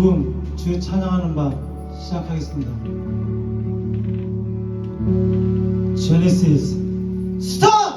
부흥 주 찬양하는 밤 시작하겠습니다. Genesis Stop!